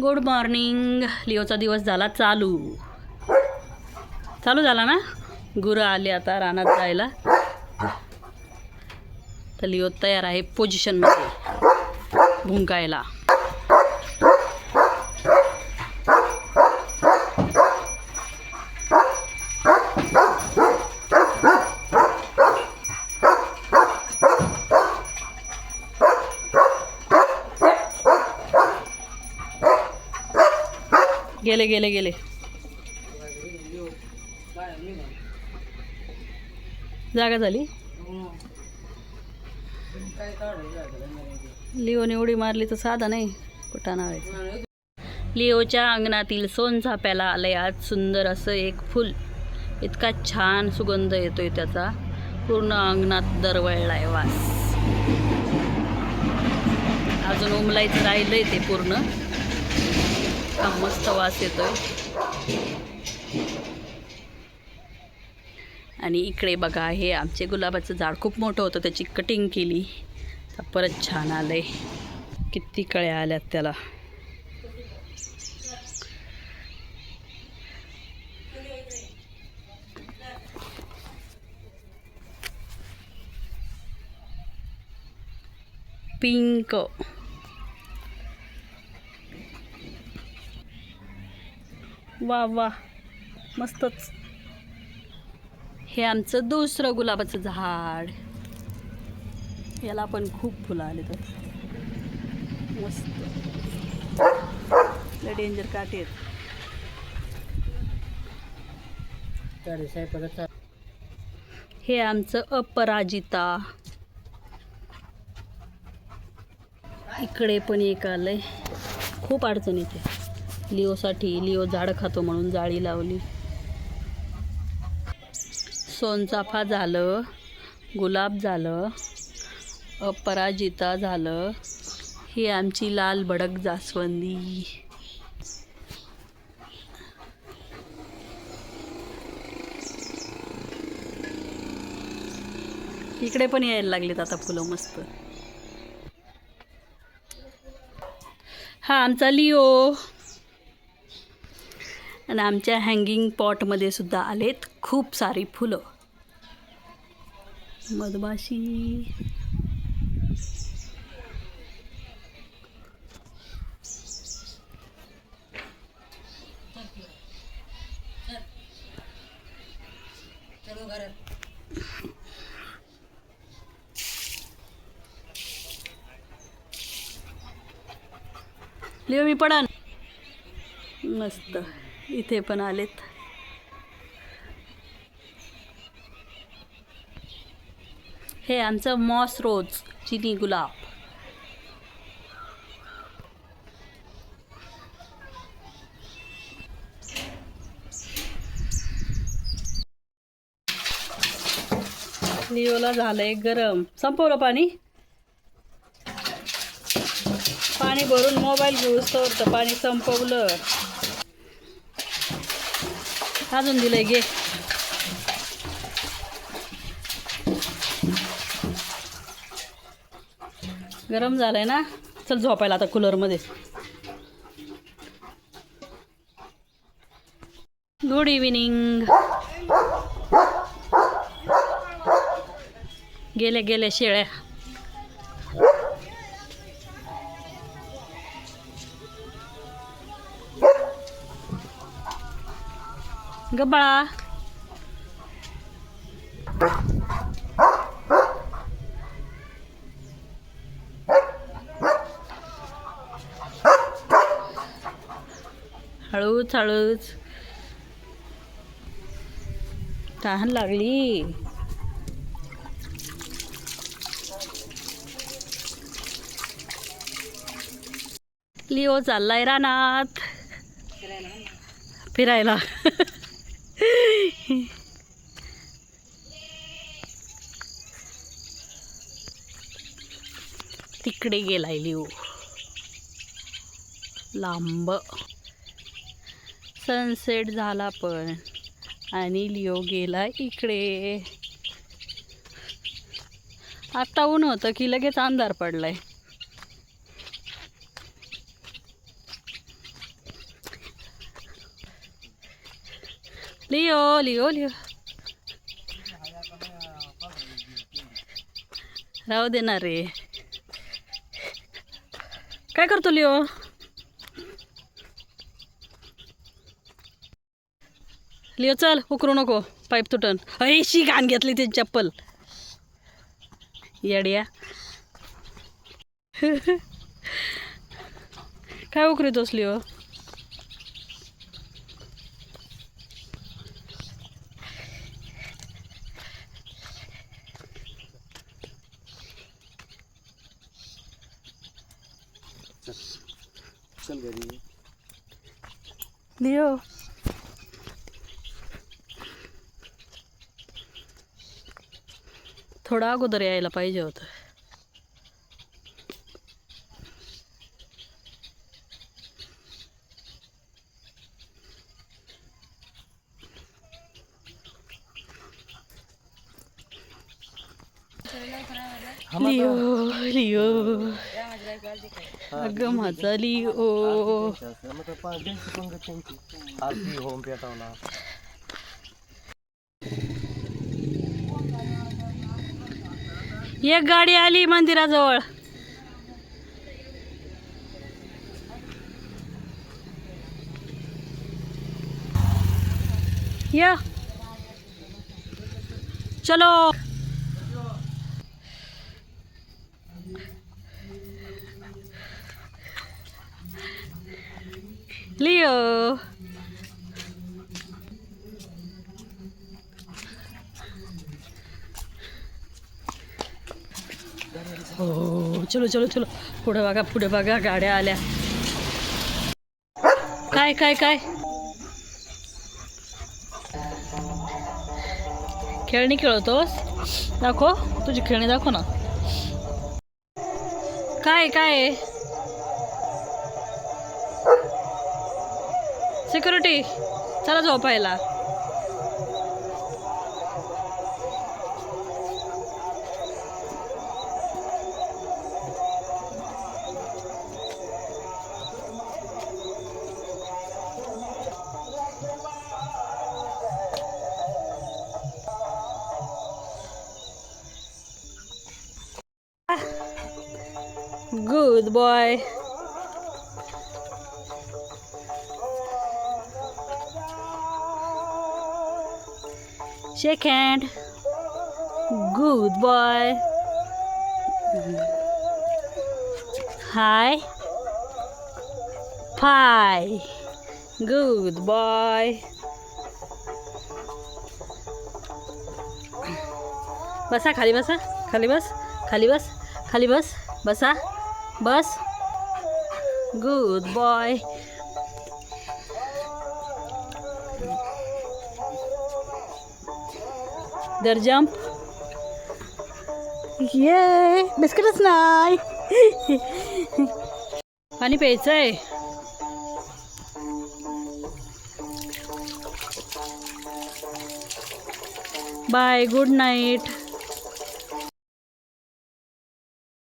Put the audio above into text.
Good morning लिओचा दिवस झाला चालू. चालू झाला ना? गुरं आले आता रानात जायला. तर लिओ तयार आहे पोझिशनमध्ये भुंकायला. गेले गेले गेले. जागा झाली. लिओने उडी मारली तर साधा नाही कुठं नावायचं लिओच्या अंगणातील सोनझाप्याला आलंय आज सुंदर असं एक फुल. इतका छान सुगंध येतोय त्याचा. पूर्ण अंगणात दरवळलाय वास. अजून उमलायचं राहिलंय ते पूर्ण. इतका मस्त वास येतोय. आणि इकडे बघा हे आमचे गुलाबाचं झाड खूप मोठं होतं त्याची कटिंग केली. परत छान आलंय. किती कळ्या आल्यात त्याला. पिंक. वा वा. मस्तच. हे आमचं दुसरं गुलाबाचं झाड. याला पण खूप फुलं आले तर. मस्त. लय डेंजर काटे आहेत. हे आमचं अपराजिता. इकडे पण एक आलंय. खूप अडचण येते लिओसाठी लिओ झाड खातो म्हणून जाळी लावली. सोनचाफा झालं गुलाब झालं अपराजिता झालं. ही आमची लाल भडक जास्वंदी. इकडे पण यायला लागलेत आता फुलं मस्त. हा आमचा लिओ. आणि आमच्या हँगिंग पॉटमध्ये सुद्धा आलेत खूप सारी फुलं. मधमाशी. लिओ मी पडा मस्त. इथे पण आलेत. हे आमचं मॉस रोज चिनी गुलाब. लिओला झालंय गरम. संपवलं पाणी? पाणी भरून मोबाईल घेऊ तर पाणी संपवलं. अजून दिलंय घे. गरम झालंय ना? चल झोपायला आता कूलरमध्ये गुड इव्हिनिंग गेले गेले शेळ्या. गबाळा हळूच हळूच. तहान लागली. लिओ चाललाय रानात. फिरायला. तिकडे गेलाय लिओ लांब. सनसेट झाला पण. आणि लिओ गेला इकडे. आत्ता ऊन होतं की लगेच अंधार पडलाय. Leo Leo Leo. राहू देणार रे. काय करतो लिओ? लिओ चल उकरू नको. पाईप तुटन. अशी घाण घेतली ती चप्पल. येड्या. काय उकरीतोस लिओ? चल घरी लिओ थोडा अगोदर यायला पाहिजे होतं. लिओ लिओ अगं माझा लिओ मग तर पा- द्यायची पंगत त्यांची आरती होम पेटावला एक गाडी आली मंदिराजवळ. या. चलो. लिओ हो चलो चलो चलो. पुढे बघा पुढे बघा गाड्या आल्या. काय काय काय? खेळणी खेळतोस? दाखव तुझी खेळणी दाखव ना. काय काय? सिक्युरिटी चला झोपायला Good boy. Shake hand. Good boy. Hi. Pie. Good boy. बसा खाली बसा खाली बस खाली बस खाली बस बसा बस गुड बॉय दर जम्प ये बिस्किटच नाही पाणी प्यायचं आहे बाय गुड नाईट